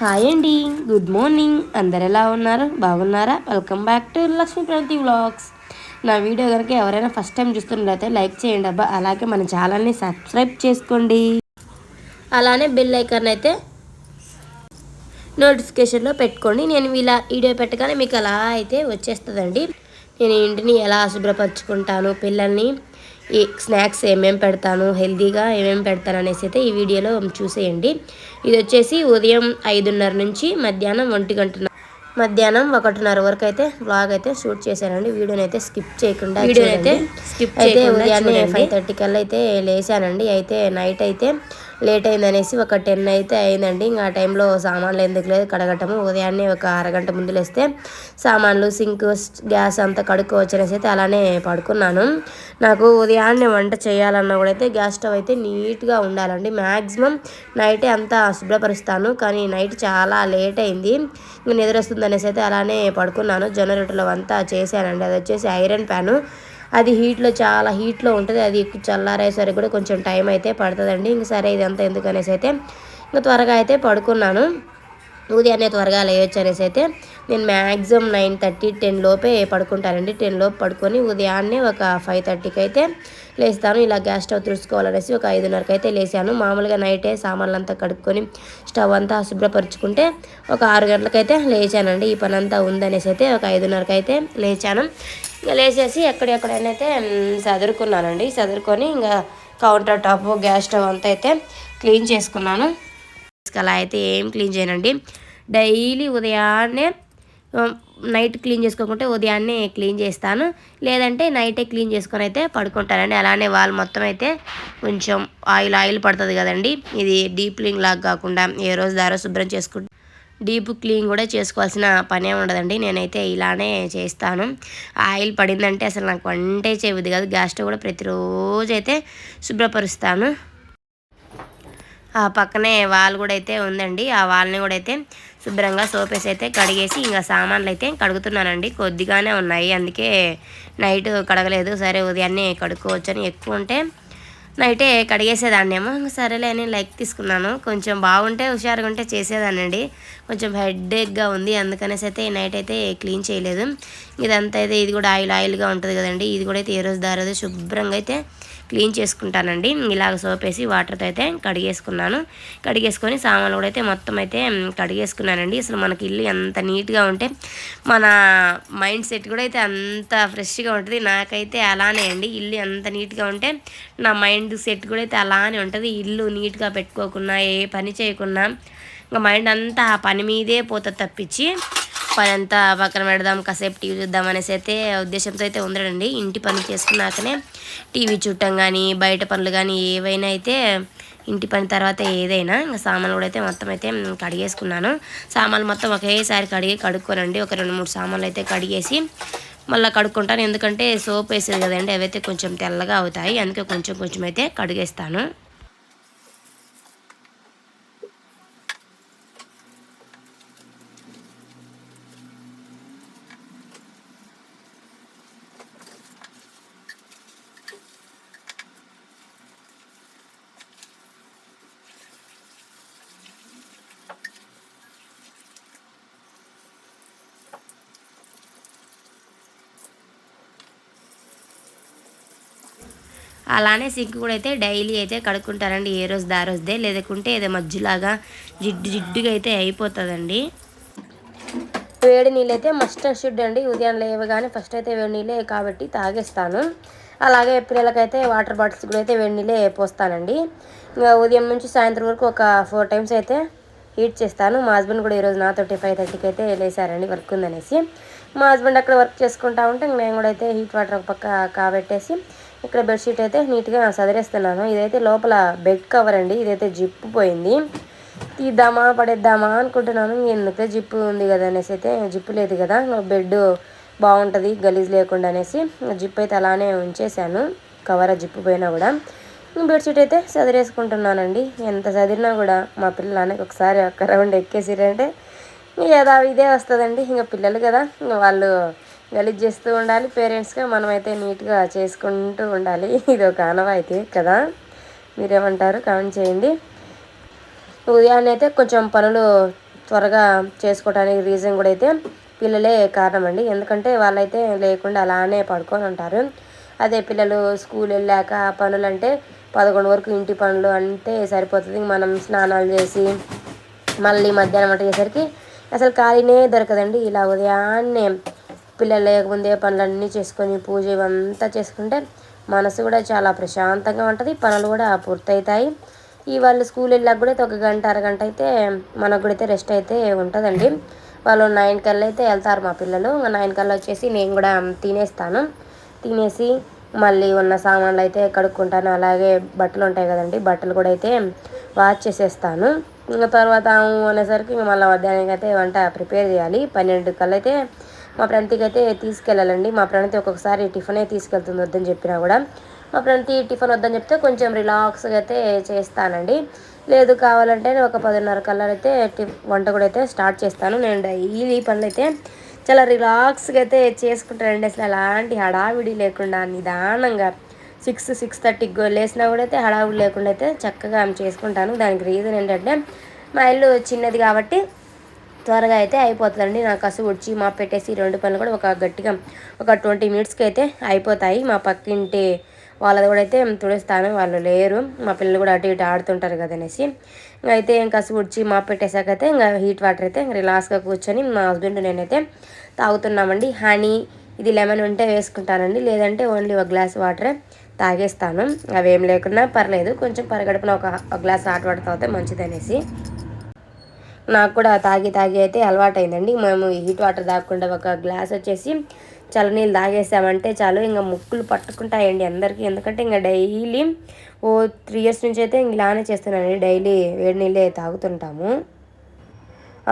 Hi అండి good morning అందరు ఎలా ఉన్నారు? బాగున్నారా? Welcome back to Lakshmi Pragathi vlogs నా వీడియో కనుక ఎవరైనా ఫస్ట్ టైం చూస్తున్నట్లయితే లైక్ చేయండి అబ్బా. అలాగే మన ఛానల్ని సబ్స్క్రైబ్ చేసుకోండి. అలానే బెల్ ఐకాన్ అయితే నోటిఫికేషన్లో పెట్టుకోండి. నేను ఇలా వీడియో పెట్టగానే మీకు అలా అయితే వచ్చేస్తుందండి. నేను ఇంటిని ఎలా శుభ్రపరచుకుంటాను పిల్లల్ని ఈ స్నాక్స్ ఏమేమి పెడతాను హెల్తీగా ఏమేమి పెడతాను అనేసి అయితే ఈ వీడియోలో చూసేయండి. ఇది వచ్చేసి ఉదయం ఐదున్నర నుంచి మధ్యాహ్నం ఒంటి గంట మధ్యాహ్నం ఒకటిన్నర వరకు అయితే బ్లాగ్ అయితే షూట్ చేశానండి. వీడియోని అయితే స్కిప్ చేయకుండా వీడియో అయితే స్కిప్ అయితే ఉదయాన్నే ఫైవ్ థర్టీ కల్లా అయితే లేచానండి. అయితే నైట్ అయితే లేట్ అయిందనేసి ఒక టెన్ అయితే అయిందండి. ఇంకా ఆ టైంలో సామాన్లు ఎందుకు లేదు కడగటము ఉదయాన్నే ఒక అరగంట ముందు లేస్తే సామాన్లు సింక్ గ్యాస్ అంతా కడుక్కోవచ్చనేసి అయితే అలానే పడుకున్నాను. నాకు ఉదయాన్నే వంట చేయాలన్నా కూడా అయితే గ్యాస్ స్టవ్ అయితే నీట్గా ఉండాలండి. మ్యాక్సిమం నైటే అంతా శుభ్రపరుస్తాను. కానీ నైట్ చాలా లేట్ అయింది. ఇంకా నిద్ర వస్తుంది అనేసి అయితే అలానే పడుకున్నాను. జొన్న రొట్టెలు అంతా చేశానండి. అది వచ్చేసి ఐరన్ ప్యాను. అది హీట్లో చాలా హీట్లో ఉంటుంది. అది చల్లారేసరికి కూడా కొంచెం టైం అయితే పడుతుందండి. ఇంక సరే ఇదంతా ఎందుకనేసి అయితే ఇంకా త్వరగా అయితే పడుకున్నాను. ఉదయాన్నే త్వరగా లేయొచ్చు అనేసి అయితే నేను మ్యాక్సిమం నైన్ థర్టీ టెన్ లోపే పడుకుంటానండి. టెన్ లోపు పడుకొని ఉదయాన్నే ఒక ఫైవ్ థర్టీకి అయితే లేస్తాను. ఇలా గ్యాస్ స్టవ్ తుడుచుకోవాలనేసి ఒక ఐదున్నరకి అయితే లేసాను. మామూలుగా నైటే సామాన్లు అంతా కడుక్కొని స్టవ్ అంతా శుభ్రపరుచుకుంటే ఒక ఆరు గంటలకైతే లేచానండి. ఈ పని అంతా ఉందనేసి అయితే ఒక ఐదున్నరకి అయితే లేచాను. ఇంకా లేచేసి ఎక్కడెక్కడైనైతే చదురుకున్నానండి చదురుకొని ఇంకా కౌంటర్ టాప్ గ్యాస్ స్టవ్ అంతా అయితే క్లీన్ చేసుకున్నాను. అలా అయితే ఏం క్లీన్ చేయనండి. డైలీ ఉదయాన్నే నైట్ క్లీన్ చేసుకోకుంటే ఉదయాన్నే క్లీన్ చేస్తాను. లేదంటే నైటే క్లీన్ చేసుకొని అయితే పడుకుంటానండి. అలానే వాళ్ళు మొత్తం అయితే కొంచెం ఆయిల్ ఆయిల్ పడుతుంది కదండి. ఇది డీప్ క్లీన్ లాగా కాకుండా ఏ రోజు దారో శుభ్రం చేసుకుంటే డీప్ క్లీన్ కూడా చేసుకోవాల్సిన పనే ఉండదండి. నేనైతే ఇలానే చేస్తాను. ఆయిల్ పడిందంటే అసలు నాకు వంటే చేయవద్దు కాదు. గ్యాస్ కూడా ప్రతిరోజు అయితే శుభ్రపరుస్తాను. ఆ పక్కనే వాల్ కూడా అయితే ఉందండి. ఆ వాల్ని కూడా అయితే శుభ్రంగా సోపేసి అయితే కడిగేసి ఇంకా సామాన్లు అయితే కడుగుతున్నానండి. కొద్దిగానే ఉన్నాయి. అందుకే నైట్ కడగలేదు. సరే ఉదయాన్నే కడుక్కోవచ్చని ఎక్కువ ఉంటే నైటే కడిగేసేదాన్నేమో. సరేలే అని లైక్ తీసుకున్నాను. కొంచెం బాగుంటే హుషారుగా ఉంటే చేసేదానండి కొంచెం హెడ్ఏక్గా ఉంది. అందుకనేసి అయితే నైట్ అయితే క్లీన్ చేయలేదు. ఇదంతా అయితే ఇది కూడా ఆయిల్ ఆయిల్గా ఉంటుంది కదండి. ఇది కూడా అయితే ఏ రోజు దారోజు శుభ్రంగా అయితే క్లీన్ చేసుకుంటానండి. ఇలాగ సోప్ వేసి వాటర్తో అయితే కడిగేసుకున్నాను. కడిగేసుకొని సామాన్లు కూడా అయితే మొత్తం అయితే కడిగేసుకున్నానండి. అసలు మనకి ఇల్లు ఎంత నీట్గా ఉంటే మన మైండ్ సెట్ కూడా అయితే అంత ఫ్రెష్గా ఉంటుంది. నాకైతే అలానే అండి. ఇల్లు ఎంత నీట్గా ఉంటే నా మైండ్ సెట్ కూడా అయితే అలానే ఉంటుంది. ఇల్లు నీట్గా పెట్టుకోకుండా ఏ పని చేయకుండా ఇంకా మైండ్ అంతా ఆ పని మీదే పోతుంది తప్పించి పని అంతా పక్కన పెడదాం కాసేపు టీవీ చూద్దాం అనేసి అయితే ఉద్దేశంతో అయితే ఉండడండి ఇంటి పని చేసుకున్నాకనే టీవీ చూడటం కానీ బయట పనులు కానీ ఏవైనా అయితే ఇంటి పని తర్వాత ఏదైనా ఇంకా సామాన్లు కూడా అయితే మొత్తం అయితే కడిగేసుకున్నాను. సామాన్లు మొత్తం ఒకేసారి కడిగి కడుక్కోనండి. ఒక రెండు మూడు సామాన్లు అయితే కడిగేసి మళ్ళీ కడుక్కుంటాను. ఎందుకంటే సోప్ వేసేది కదండి అవైతే కొంచెం తెల్లగా అవుతాయి. అందుకే కొంచెం కొంచెం అయితే కడిగేస్తాను. అలానే సింక్ కూడా అయితే డైలీ అయితే కడుక్కుంటారండి ఏ రోజు దా రోజుదే. లేదకుంటే ఏదో మధ్యలాగా జిడ్డు జిడ్డుగా అయితే అయిపోతుందండి. వేడి నీళ్ళు అయితే మస్ట్ షుడ్ అండి. ఉదయం లేవగానే ఫస్ట్ అయితే వేడి నీళ్ళే కాబట్టి తాగేస్తాను. అలాగే పిల్లలకైతే వాటర్ బాటిల్స్ కూడా అయితే వేడి నీళ్ళే పోస్తానండి. ఇంకా ఉదయం నుంచి సాయంత్రం వరకు ఒక ఫోర్ టైమ్స్ అయితే హీట్ చేస్తాను. మా హస్బెండ్ కూడా ఈరోజు నాతోటి ఫైవ్ థర్టీకి అయితే లేసారండి వర్క్ ఉందనేసి. మా హస్బెండ్ అక్కడ వర్క్ చేసుకుంటా ఉంటే నేను కూడా అయితే హీట్ వాటర్ ఒక పక్క కాబెట్టేసి ఇక్కడ బెడ్షీట్ అయితే నీట్గా సదిరేస్తున్నాను. ఇదైతే లోపల బెడ్ కవర్ అండి. ఇదైతే జిప్పు పోయింది. తీద్దామా పడేద్దామా అనుకుంటున్నాను. ఎందుకే జిప్పు ఉంది కదా అనేసి అయితే జిప్పు లేదు కదా. బెడ్ బాగుంటుంది గలీజ్ లేకుండా అనేసి. జిప్ అయితే అలానే ఉంచేసాను కవర్ జిప్పు పోయినా కూడా. బెడ్షీట్ అయితే చదిరేసుకుంటున్నానండి ఎంత చదిరినా కూడా మా పిల్లలు ఒకసారి ఒక్క రౌండ్ ఎక్కేసిరంటే ఏదా ఇదే వస్తుందండి. ఇంకా పిల్లలు కదా వాళ్ళు గలీజ్ చేస్తూ ఉండాలి. పేరెంట్స్గా మనమైతే నీట్గా చేసుకుంటూ ఉండాలి. ఇది ఒక ఆనవాయితీ కదా. మీరేమంటారు? కామెంట్ చేయండి. ఉదయాన్నే అయితే కొంచెం పనులు త్వరగా చేసుకోవడానికి రీజన్ కూడా అయితే పిల్లలే కారణం అండి ఎందుకంటే వాళ్ళైతే లేకుండా అలానే పడుకొని ఉంటారు. అదే పిల్లలు స్కూల్ వెళ్ళాక పనులు అంటే పదకొండు వరకు ఇంటి పనులు అంటే సరిపోతుంది. మనం స్నానాలు చేసి మళ్ళీ మధ్యాహ్నం వంట చేసరికి అసలు ఖాళీనే దొరకదండి. ఇలా ఉదయాన్నే పిల్లలు లేకముందే పనులన్నీ చేసుకొని పూజ ఇవంతా చేసుకుంటే మనసు కూడా చాలా ప్రశాంతంగా ఉంటుంది పనులు కూడా పూర్తవుతాయి. ఈ వాళ్ళు స్కూల్ వెళ్ళాక కూడా అయితే ఒక గంట అరగంట అయితే మనకు కూడా అయితే రెస్ట్ అయితే ఉంటుందండి. వాళ్ళు నైన్ కల్లా అయితే వెళ్తారు మా పిల్లలు. నైన్ కల్లా వచ్చేసి నేను కూడా తినేస్తాను. తినేసి మళ్ళీ ఉన్న సామాన్లు అయితే కడుక్కుంటాను. అలాగే బట్టలు ఉంటాయి కదండి బట్టలు కూడా అయితే వాష్ చేసేస్తాను. ఇంకా తర్వాత అనేసరికి ఇంకా మళ్ళీ మధ్యాహ్నం అయితే వంట ప్రిపేర్ చేయాలి. పన్నెండు కల్లా అయితే మా ప్రణతికి అయితే తీసుకెళ్ళాలండి. మా ప్రణతి ఒక్కొక్కసారి టిఫినే తీసుకెళ్తుంది వద్దని చెప్పినా కూడా. మా ప్రణతి టిఫిన్ వద్దని చెప్తే కొంచెం రిలాక్స్గా అయితే చేస్తానండి. లేదు కావాలంటే ఒక పదిన్నర కల్లా అయితే వంట కూడా అయితే స్టార్ట్ చేస్తాను. నేను డైలీ పనులు అయితే చాలా రిలాక్స్గా అయితే చేసుకుంటానండి. అసలు ఎలాంటి హడావిడి లేకుండా నిదానంగా సిక్స్ సిక్స్ థర్టీకి లేసినా కూడా అయితే హడావిడి లేకుండా అయితే చక్కగా చేసుకుంటాను. దానికి రీజన్ ఏంటంటే మా ఇల్లు చిన్నది కాబట్టి త్వరగా అయితే అయిపోతుందండి. నాకు కసువు ఉడిచి మా పెట్టేసి రెండు పనులు కూడా ఒక గట్టిగా ఒక ట్వంటీ మినిట్స్కి అయితే అయిపోతాయి. మా పక్కింటి వాళ్ళది కూడా అయితే తుడుస్తాను వాళ్ళు లేరు. మా పిల్లలు కూడా అటు ఇటు ఆడుతుంటారు కదా అనేసి. అయితే ఇంకా ఉడిచి మా పెట్టేశాక అయితే ఇంకా హీట్ వాటర్ అయితే రిలాక్స్గా కూర్చొని మా హస్బెండ్ నేనైతే తాగుతున్నామండి. హనీ ఇది లెమన్ ఉంటే వేసుకుంటానండి. లేదంటే ఓన్లీ ఒక గ్లాస్ వాటరే తాగేస్తాను. అవేం లేకున్నా పర్లేదు. కొంచెం పరగడుపున ఒక గ్లాస్ హాట్ వాటర్ తాగితే మంచిది అనేసి నాకు కూడా తాగి తాగి అయితే అలవాటైందండి. మేము హీట్ వాటర్ తాగకుండా ఒక గ్లాస్ వచ్చేసి చల్లనీళ్ళు తాగేసామంటే చాలు. ఇంకా ముక్కులు పట్టుకుంటాయండి అందరికీ. ఎందుకంటే ఇంకా డైలీ ఓ త్రీ ఇయర్స్ నుంచి అయితే ఇలానే చేస్తున్నానండి. డైలీ వేడి నీళ్ళే తాగుతుంటాము.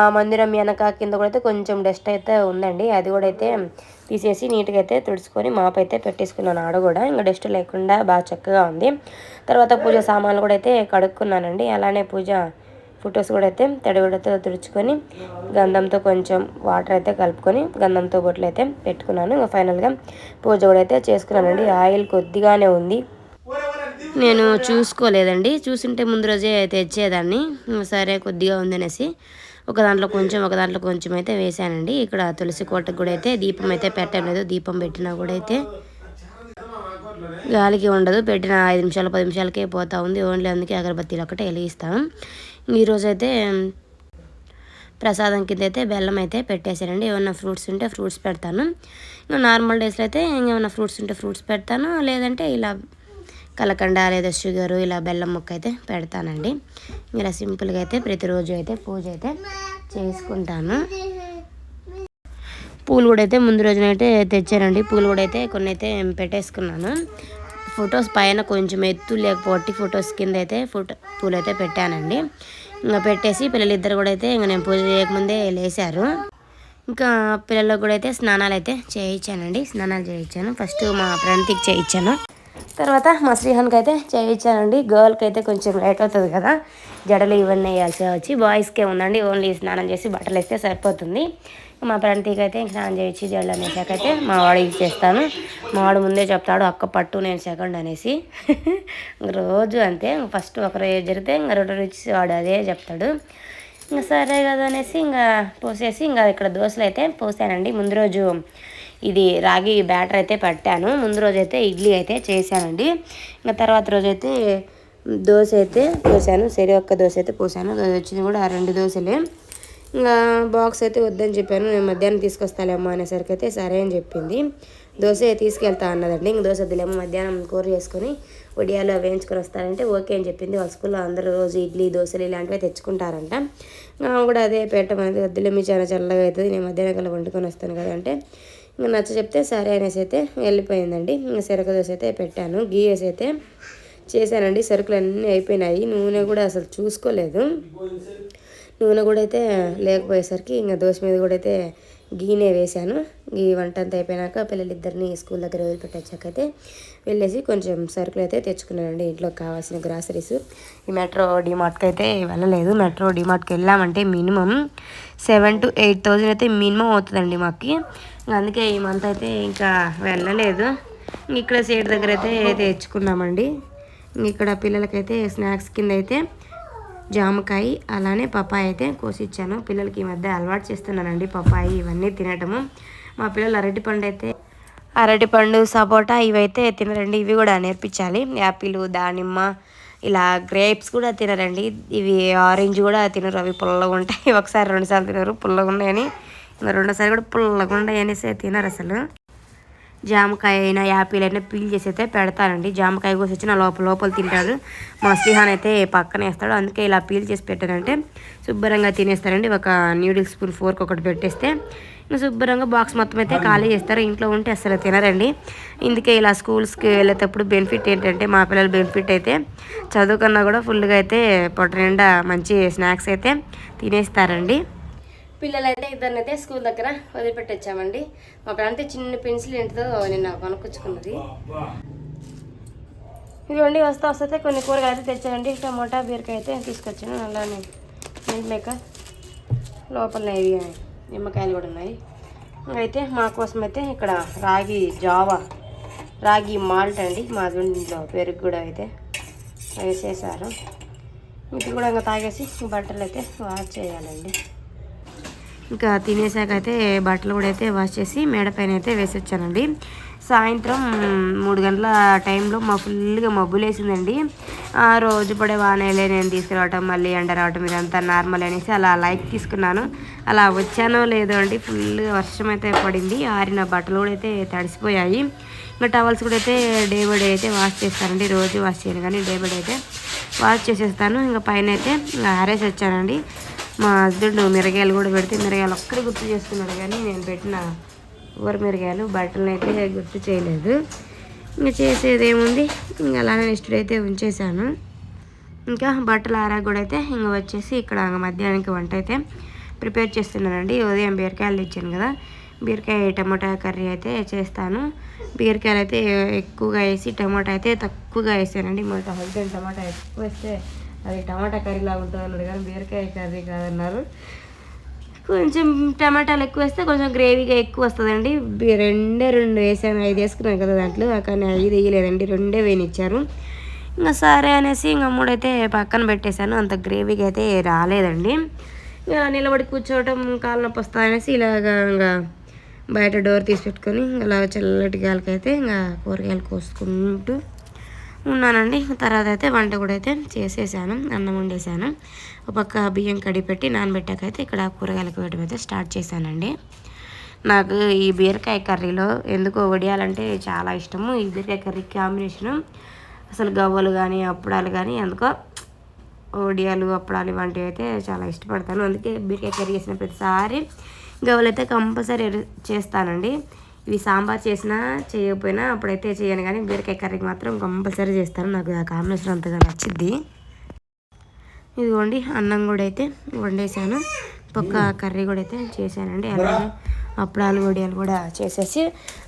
ఆ మందిరం వెనక కింద కూడా అయితే కొంచెం డస్ట్ అయితే ఉందండి. అది కూడా అయితే తీసేసి నీట్గా అయితే తుడుచుకొని మాపు అయితే పెట్టేసుకున్నాను ఆడ కూడా. ఇంకా డస్ట్ లేకుండా బాగా చక్కగా ఉంది. తర్వాత పూజ సామాన్లు కూడా అయితే కడుక్కున్నానండి. అలానే పూజ ఫొటోస్ కూడా అయితే తడిగుడతో తుడుచుకొని గంధంతో కొంచెం వాటర్ అయితే కలుపుకొని గంధంతో బొట్లు అయితే పెట్టుకున్నాను. ఇంకా ఫైనల్గా పూజ కూడా అయితే చేసుకున్నానండి. ఆయిల్ కొద్దిగానే ఉంది. నేను చూసుకోలేదండి. చూసింటే ముందు రోజే తెచ్చేదాన్ని. సరే కొద్దిగా ఉందనేసి ఒక దాంట్లో కొంచెం ఒక దాంట్లో కొంచెం అయితే వేసానండి ఇక్కడ తులసి కోటకు కూడా అయితే దీపం అయితే పెట్టలేదు దీపం పెట్టినా కూడా అయితే గాలికి ఉండదు. పెట్టిన ఐదు నిమిషాలు పది నిమిషాలకే పోతూ ఉంది. ఓన్లీ అందుకే అగరబత్తీలు ఒకటే వెలిగిస్తాం. ఈరోజు అయితే ప్రసాదం కింద అయితే బెల్లం అయితే పెట్టేశారండి ఏమన్నా ఫ్రూట్స్ ఉంటే ఫ్రూట్స్ పెడతాను. ఇంకా నార్మల్ డేస్లో అయితే ఇంకేమైనా ఫ్రూట్స్ ఉంటే ఫ్రూట్స్ పెడతాను. లేదంటే ఇలా కలకండ లేదా షుగర్ ఇలా బెల్లం ముక్క అయితే పెడతానండి. ఇలా సింపుల్గా అయితే ప్రతిరోజు అయితే పూజ అయితే చేసుకుంటాను. పూలు కూడా అయితే ముందు రోజునైతే తెచ్చానండి. పూలు కూడా అయితే కొన్ని అయితే పెట్టేసుకున్నాను. ఫొటోస్ పైన కొంచెం ఎత్తు లేకపోతే ఫొటోస్ కింద అయితే ఫోటో పూలు అయితే పెట్టానండి. ఇంకా పెట్టేసి పిల్లలిద్దరు కూడా అయితే ఇంకా నేను పూజ చేయకముందే లేచారు ఇంకా పిల్లలకు కూడా అయితే స్నానాలు అయితే చేయించానండి స్నానాలు చేయించాను ఫస్ట్ మా ప్రణతికి చేయించాను తర్వాత మా శ్రీహాన్కి అయితే చేయించానండి గర్ల్కి అయితే కొంచెం లేట్ అవుతుంది కదా. జడలు ఇవన్నీ వేయాల్సి వచ్చి బాయ్స్కే ఉందండి. ఓన్లీ స్నానం చేసి బట్టలు వేస్తే సరిపోతుంది. మా ప్రాంతీకి అయితే స్నానం చేయించి జడలు అనేసాకైతే మా వాడికి చేస్తాను. మా వాడు ముందే చెప్తాడు అక్క పట్టు నేను సెకండ్ అనేసి. రోజు అంతే ఫస్ట్ ఒకరు జరిగితే ఇంకా రెండు రోజు వాడు అదే చెప్తాడు. ఇంకా సరే కదా అనేసి ఇంకా పోసేసి ఇంకా ఇక్కడ దోశలు అయితే పోసానండి. ముందు రోజు ఇది రాగి బ్యాటర్ అయితే పట్టాను. ముందు రోజు అయితే ఇడ్లీ అయితే చేశానండి. ఇంకా తర్వాత రోజు అయితే దోశ అయితే పోసాను. సరే ఒక్క దోశ అయితే పోసాను. వచ్చింది కూడా ఆ రెండు దోశలే. ఇంకా బాక్స్ అయితే వద్దని చెప్పాను. నేను మధ్యాహ్నం తీసుకొస్తాలేమ్మా అనేసరికి అయితే సరే అని చెప్పింది. దోశ తీసుకెళ్తా అన్నదండి. ఇంక దోశ వద్దులేమో మధ్యాహ్నం కూర చేసుకొని వడియాలు వేయించుకొని వస్తారంటే ఓకే అని చెప్పింది. వాళ్ళ స్కూల్లో అందరూ రోజు ఇడ్లీ దోశలు ఇలాంటివి తెచ్చుకుంటారంట. కూడా అదే పెట్టమనేది వద్దులేమి చాలా చల్లగా అవుతుంది. నేను మధ్యాహ్నం కల్లా వండుకొని వస్తాను కదా అంటే ఇంకా నచ్చ చెప్తే సరే అనేసి అయితే వెళ్ళిపోయిందండి. ఇంకా సెరక దోశ అయితే పెట్టాను. గీ వేసి అయితే చేశానండి. సరుకులు అన్నీ అయిపోయినాయి. నూనె కూడా అసలు చూసుకోలేదు. నూనె కూడా అయితే లేకపోయేసరికి ఇంకా దోశ మీద కూడా అయితే గీనే వేశాను. ఈ వంట అంతా అయిపోయినాక పిల్లలిద్దరిని స్కూల్ దగ్గర వదిలిపెట్టచ్చాకైతే వెళ్ళేసి కొంచెం సరుకులు అయితే తెచ్చుకున్నానండి ఇంట్లోకి కావాల్సిన గ్రాసరీస్. ఈ మెట్రో డిమార్ట్కి అయితే వెళ్ళలేదు. మెట్రో డిమార్ట్కి వెళ్ళామంటే minimum seven to eight thousand అయితే మినిమం అవుతుందండి మాకు. అందుకే ఈ మంత్ అయితే ఇంకా వెళ్ళలేదు. ఇక్కడ సీట్ దగ్గర అయితే తెచ్చుకున్నామండి. ఇక్కడ పిల్లలకైతే స్నాక్స్ కింద అయితే జామకాయ అలానే పప్పాయ అయితే కోసిచ్చాను. పిల్లలకి ఈ మధ్య అలవాటు చేస్తున్నానండి పప్పాయి ఇవన్నీ తినటము. మా పిల్లలు అరటిపండు అయితే అరటిపండు సపోటా ఇవైతే తినరండి. ఇవి కూడా నేర్పించాలి. యాపిల్ దానిమ్మ ఇలా గ్రేప్స్ కూడా తినరండి. ఇవి ఆరెంజ్ కూడా తినరు. అవి పుల్లగా ఉంటాయి. ఒకసారి రెండుసార్లు తినరు. పుల్లగా ఉన్నాయని రెండోసారి కూడా పుల్లగా ఉన్నాయనేసి తినరు అసలు. జామకాయ అయినా యాపిల్ అయినా పీల్ చేసి అయితే పెడతానండి జామకాయ కోసి వచ్చిన లోపల లోపల తింటాడు. మా శ్రీహాన్ అయితే పక్కన వేస్తాడు. అందుకే ఇలా పీల్ చేసి పెట్టానంటే శుభ్రంగా తినేస్తారండి. ఒక న్యూడిల్స్ స్పూన్ ఫోర్క్ ఒకటి పెట్టేస్తే ఇంకా శుభ్రంగా బాక్స్ మొత్తం అయితే ఖాళీ చేస్తారు. ఇంట్లో ఉంటే అసలు తినరండి. ఇందుకే ఇలా స్కూల్స్కి వెళ్ళేటప్పుడు బెనిఫిట్ ఏంటంటే మా పిల్లల బెనిఫిట్ అయితే చదువుకున్నా కూడా ఫుల్గా అయితే పొట్ట నిండా మంచి స్నాక్స్ అయితే తినేస్తారండి. పిల్లలైతే ఇద్దరినైతే ఇద్దరిని అయితే స్కూల్ దగ్గర వదిలిపెట్టొచ్చామండి. మా ప్రాంత చిన్న పెన్సిల్ ఏంటిదో నిన్న కొనుక్కొచ్చుకున్నది. ఇదిగోండి వస్తా వస్తే కొన్ని కూరగాయలు అయితే తెచ్చానండి. టమోటా బీరకాయ అయితే తీసుకొచ్చాను. అలానే మిల్ మేకర్ లోపల ఇవి నిమ్మకాయలు కూడా ఉన్నాయి. అయితే మా కోసం అయితే ఇక్కడ రాగి జావా రాగి మాల్ట్ అండి. మా ఇంట్లో పెరుగు కూడా అయితే వేసేసారు. ఇది కూడా ఇంకా తాగేసి బట్టలు అయితే వాష్ చేయాలండి. ఇంకా తినేసాక అయితే బట్టలు కూడా అయితే వాష్ చేసి మేడపైన అయితే వేసి వచ్చానండి సాయంత్రం మూడు గంటల టైంలో మా ఫుల్గా మబ్బులు వేసిందండి ఆ రోజు పడే వానేలే నేను తీసుకురావటం మళ్ళీ ఎండ రావటం ఇదంతా నార్మల్ అనేసి అలా లైక్ తీసుకున్నాను. అలా వచ్చానో లేదో అండి ఫుల్ వర్షం అయితే పడింది. ఆరిన బట్టలు కూడా అయితే తడిసిపోయాయి. ఇంకా టవల్స్ కూడా అయితే డే బై డే అయితే వాష్ చేస్తానండి. రోజు వాష్ చేయను కానీ డే బై డే అయితే వాష్ చేసేస్తాను. ఇంకా పైన అయితే ఆరేసి వచ్చానండి మా హస్బెండ్ మిరగాయలు కూడా పెడితే మిరగాయలు ఒక్కడే గుర్తు చేసుకున్నాడు కానీ నేను పెట్టిన ఊర మిరగాయలు బట్టలను అయితే గుర్తు చేయలేదు. ఇంకా చేసేది ఏముంది? ఇంకా అలానే నెక్స్ట్ అయితే ఉంచేసాను ఇంకా బట్టలు ఆరా కూడా అయితే ఇంకా వచ్చేసి ఇక్కడ మధ్యాహ్నానికి వంట అయితే ప్రిపేర్ చేస్తున్నానండి. ఉదయం బీరకాయలు ఇచ్చాను కదా. బీరకాయ టమాటా కర్రీ అయితే చేస్తాను. బీరకాయలు అయితే ఎక్కువగా వేసి టమాటా అయితే తక్కువగా వేసానండి. మా హస్బెండ్ టమాటా ఎక్కువ వేస్తే అది టమాటా కర్రీ లాగా ఉంటుంది అన్నాడు కానీ బీరకాయ కర్రీ కాదన్నారు. కొంచెం టమాటాలు ఎక్కువ వేస్తే కొంచెం గ్రేవీగా ఎక్కువ వస్తుందండి. రెండే రెండు వేసాను ఐదు వేసుకున్నాను కదా దాంట్లో కానీ ఐదు వేయలేదండి రెండే వేయనిచ్చారు. ఇంకా సరే అనేసి ఇంకా మూడైతే పక్కన పెట్టేశాను అంత గ్రేవీగా అయితే రాలేదండి. ఇంకా నిలబడి కూర్చోవటం కాలు నొప్పి వస్తుంది అనేసి ఇలాగా ఇంకా బయట డోర్ తీసి పెట్టుకొని ఇలా చల్లటి గాలికైతే ఇంకా కూరగాయలు కోసుకుంటూ ఉన్నానండి. తర్వాత అయితే వంట కూడా అయితే చేసేసాను అన్నం వండేసాను. ఒక పక్క బియ్యం కడిపెట్టి నానబెట్టాకైతే ఇక్కడ కూరగాయలకు వేయడం అయితే స్టార్ట్ చేశానండి. నాకు ఈ బీరకాయ కర్రీలో ఎందుకో వడియాలంటే చాలా ఇష్టము. ఈ బీరకాయ కర్రీ కాంబినేషను అసలు గవ్వలు కానీ అప్పడాలు కానీ ఎందుకో వడియాలు అప్పడాలు ఇవంటివి అయితే చాలా ఇష్టపడతాను. అందుకే బీరకాయ కర్రీ చేసిన ప్రతిసారి గవ్వలు అయితే కంపల్సరీ చేస్తానండి. ఇవి సాంబార్ చేసినా చేయకపోయినా అప్పుడైతే చేయను కానీ బీరకాయ కర్రీకి మాత్రం కంపల్సరీ చేస్తాను. నాకు ఆ కాంబినేషన్ అంతగా నచ్చిద్ది. ఇదిగోండి అన్నం కూడా అయితే వండేసాను పక్క కర్రీ కూడా అయితే చేశానండి. అలాగే అప్పుడాలు వడియాలు కూడా చేసేసి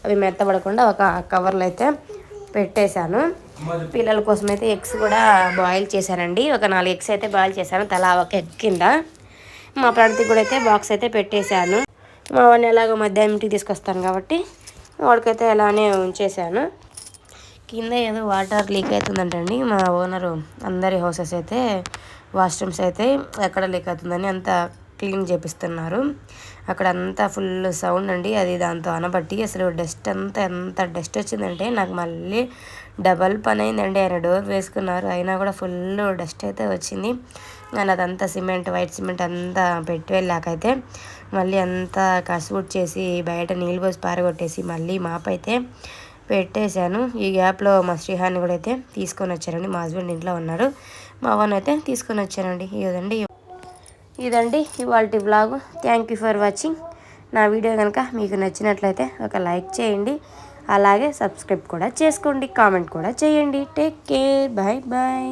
అవి మెత్తబడకుండా ఒక కవర్లో అయితే పెట్టేశాను. పిల్లల కోసం అయితే ఎగ్స్ కూడా బాయిల్ చేశానండి. ఒక నాలుగు ఎగ్స్ అయితే బాయిల్ చేశాను తలా ఒక ఎగ్ కింద. మా ప్రాంతికి కూడా అయితే బాక్స్ అయితే పెట్టేశాను. మా వాడిని ఎలాగో మధ్యాహ్నం ఇంటికి తీసుకొస్తాను కాబట్టి వాడికైతే అలానే ఉంచేసాను కింద ఏదో వాటర్ లీక్ అవుతుందంటండి. మా ఓనరు అందరి హౌసెస్ అయితే వాష్రూమ్స్ అయితే ఎక్కడ లీక్ అవుతుందని అంత క్లీన్ చేపిస్తున్నారు. అక్కడ అంతా ఫుల్ సౌండ్ అండి. అది దాంతో అనబట్టి అసలు డస్ట్ అంతా ఎంత డస్ట్ వచ్చిందంటే నాకు మళ్ళీ డబల్ పని అయిందండి. ఆయన డోర్ వేసుకున్నారు. అయినా కూడా ఫుల్ డస్ట్ అయితే వచ్చింది. కానీ అదంతా సిమెంట్ వైట్ సిమెంట్ అంతా పెట్టి వెళ్ళాకైతే మళ్ళీ అంతా కసువుట్ చేసి బయట నీళ్ళు పోసి పారగొట్టేసి మళ్ళీ మాపైతే అయితే పెట్టేశాను. ఈ గ్యాప్లో మా శ్రీహాన్ని కూడా అయితే తీసుకొని వచ్చారండి. మా హస్బెండ్ ఇంట్లో ఉన్నారు. మా వన్ అయితే తీసుకొని వచ్చానండి. ఇదండి ఇదండి ఇవాళ blog. Thank you for watching నా వీడియో కనుక మీకు నచ్చినట్లయితే ఒక లైక్ చేయండి. అలాగే సబ్స్క్రైబ్ కూడా చేసుకోండి. కామెంట్ కూడా చేయండి. Take care bye bye